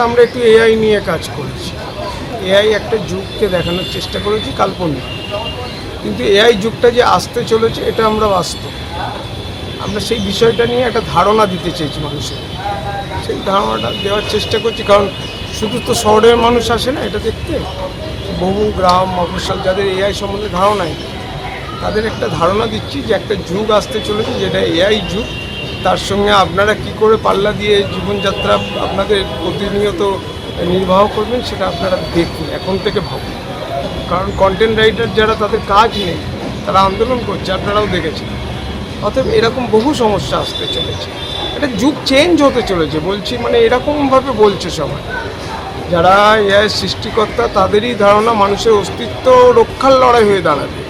আমরা একটু এআই নিয়ে কাজ করেছি। এআই একটা যুগকে দেখানোর চেষ্টা করেছি, কাল্পনিক। কিন্তু এআই যুগটা যে আসতে চলেছে, এটা আমরা বাস্তব। আমরা সেই বিষয়টা নিয়ে একটা ধারণা দিতে চেয়েছি মানুষের। সেই ধারণাটা দেওয়ার চেষ্টা করছি, কারণ শুধু তো শহরের মানুষ আসে না, এটা দেখতে। বহু গ্রাম, মফস্বল, যাদের এআই সম্বন্ধে ধারণা নেই, তাদের একটা ধারণা দিচ্ছি যে একটা যুগ আসতে চলেছে, যেটা এআই যুগ। তার সঙ্গে আপনারা কি করে পাল্লা দিয়ে জীবনযাত্রা আপনাদের প্রতিনিয়ত নির্বাহ করবেন সেটা আপনারা দেখুন, এখন থেকে ভাবুন। কারণ কন্টেন্ট রাইটার যারা তাদের কাজ নেই, তারা আন্দোলন করছে, আপনারাও দেখেছেন। অতএব এরকম বহু সমস্যা আসতে চলেছে। এটা যুগ চেঞ্জ হতে চলেছে, বলছি মানে এরকমভাবে বলছে সবাই। যারা এআই সৃষ্টিকর্তা, তাদেরই ধারণা মানুষের অস্তিত্ব রক্ষার লড়াই হয়ে দাঁড়াবে।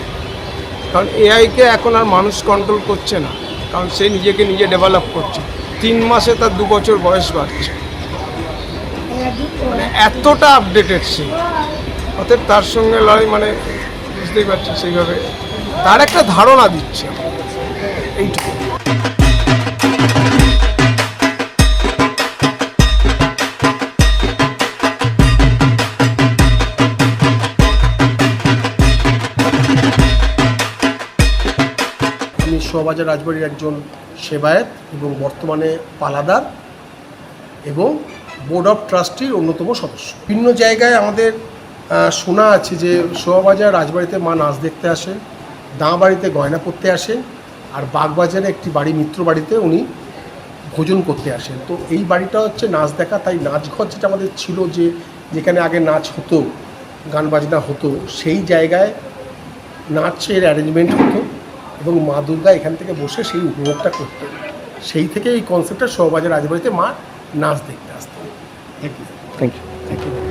কারণ এআইকে এখন আর মানুষ কন্ট্রোল করছে না। কারণ সে নিজেকে নিজে ডেভেলপ করছে। তিন মাসে তার দু বছর বয়স বাড়ছে। মানে এতটা আপডেটেড সে। অতএব তার সঙ্গে লড়াই মানে বুঝতেই পারছি সেইভাবে। তার একটা ধারণা দিচ্ছে। এইটুকু। আমি শোভাবাজার রাজবাড়ির একজন সেবায়েত এবং বর্তমানে পালাদার এবং বোর্ড অফ ট্রাস্টির অন্যতম সদস্য। বিভিন্ন জায়গায় আমাদের শোনা আছে যে শোভাবাজার রাজবাড়িতে মা নাচ দেখতে আসে, দাঁ বাড়িতে গয়না করতে আসে, আর বাগবাজারে একটি বাড়ি, মিত্র বাড়িতে উনি ভোজন করতে আসেন। তো এই বাড়িটা হচ্ছে নাচ দেখা, তাই নাচঘর যেটা আমাদের ছিল যে যেখানে আগে নাচ হতো, গান বাজনা হতো, সেই জায়গায় নাচের অ্যারেঞ্জমেন্ট হতো। এবং মা দুর্গা এখান থেকে বসে সেই উপভোগটা করতেন। সেই থেকে এই কনসেপ্টটা সহবাজার রাজবাড়িতে মা নাচ দেখতে আসতেন। Thank you thank you thank you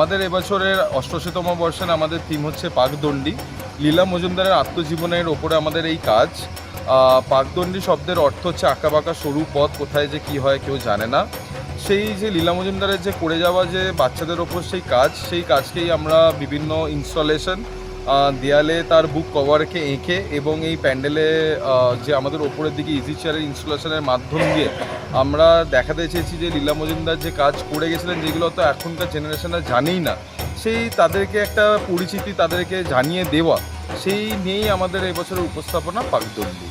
আমাদের এবছরের অষ্টশীতম বর্ষে আমাদের থিম হচ্ছে পাকদণ্ডী। লীলা মজুমদারের আত্মজীবনের ওপরে আমাদের এই কাজ। পাকদণ্ডী শব্দের অর্থ হচ্ছে আঁকাবাঁকা সরু পথ, কোথায় যে কি হয় কেউ জানে না। সেই যে লীলা মজুমদারের যে করে যাওয়া যে বাচ্চাদের ওপর সেই কাজ, সেই কাজকেই আমরা বিভিন্ন ইনস্টলেশন দেয়ালে তার বুক কভারকে এঁকে এবং এই প্যান্ডেলে যে আমাদের ওপরের দিকে ইজি চেয়ারের ইনস্টলেশনের মাধ্যম দিয়ে আমরা দেখাতে চেয়েছি যে লীলা মজুমদার যে কাজ করে গেছিলেন, যেগুলো তো এখনকার জেনারেশনরা জানেই না, সেই তাদেরকে একটা পরিচিতি তাদেরকে জানিয়ে দেওয়া, সেই নিয়েই আমাদের এবছরের উপস্থাপনা পাকদণ্ডী